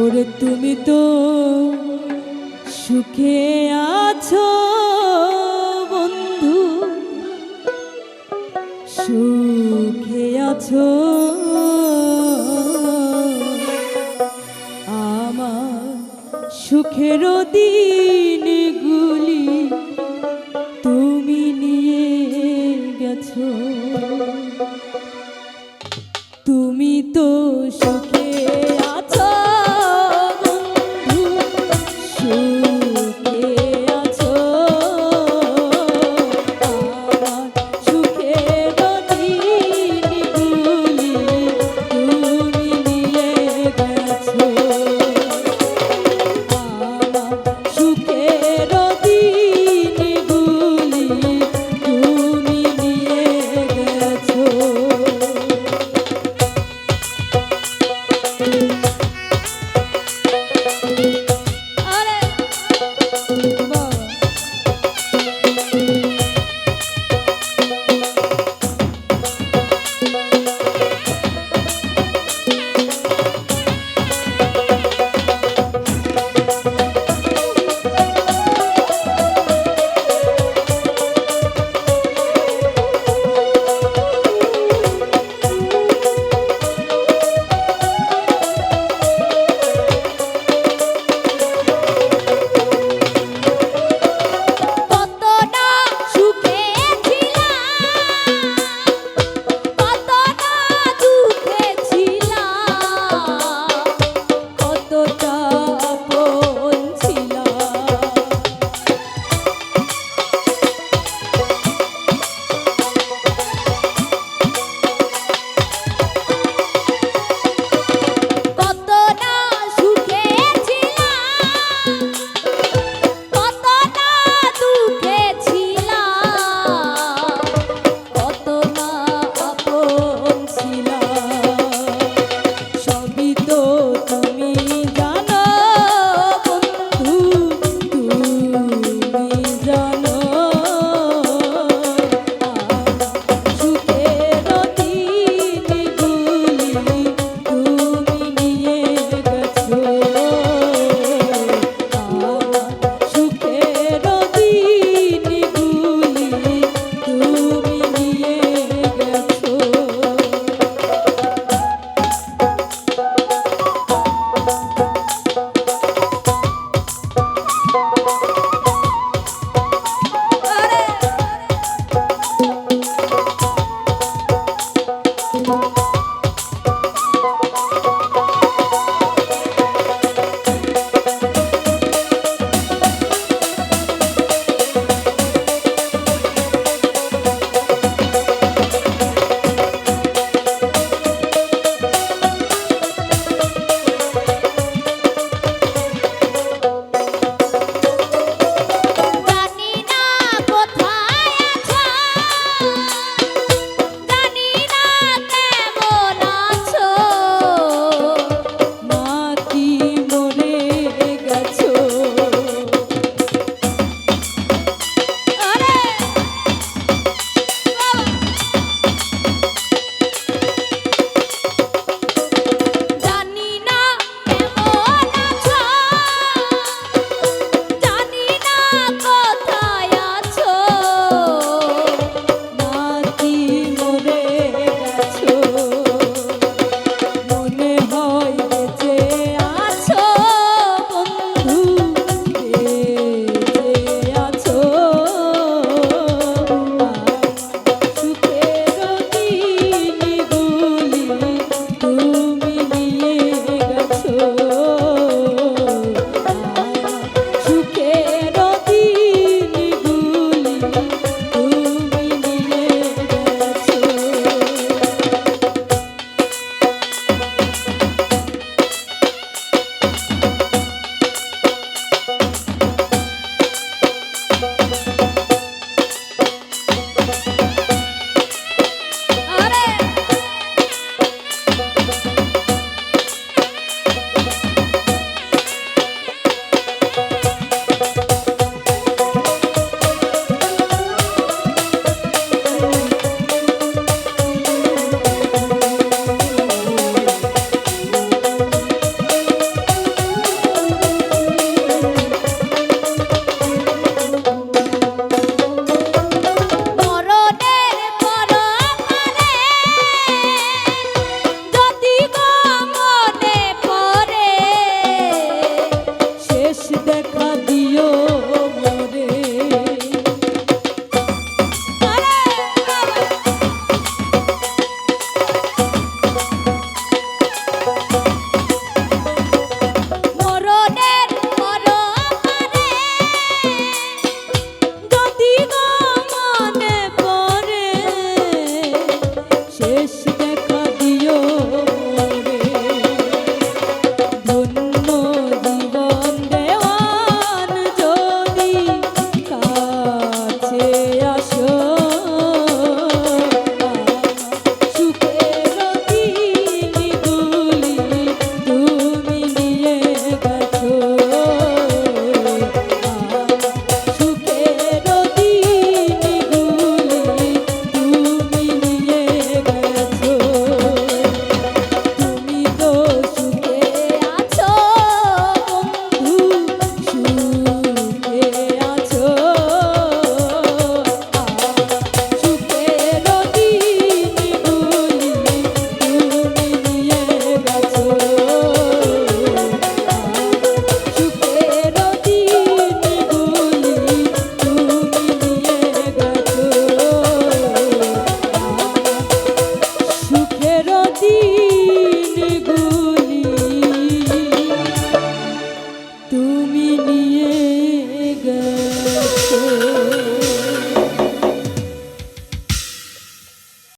ওরে তুমি তো সুখে আছো বন্ধু। সুখে আছো। আমার সুখের দিনগুলি তুমি নিয়ে গেছো। তুমি তো সুখে quiero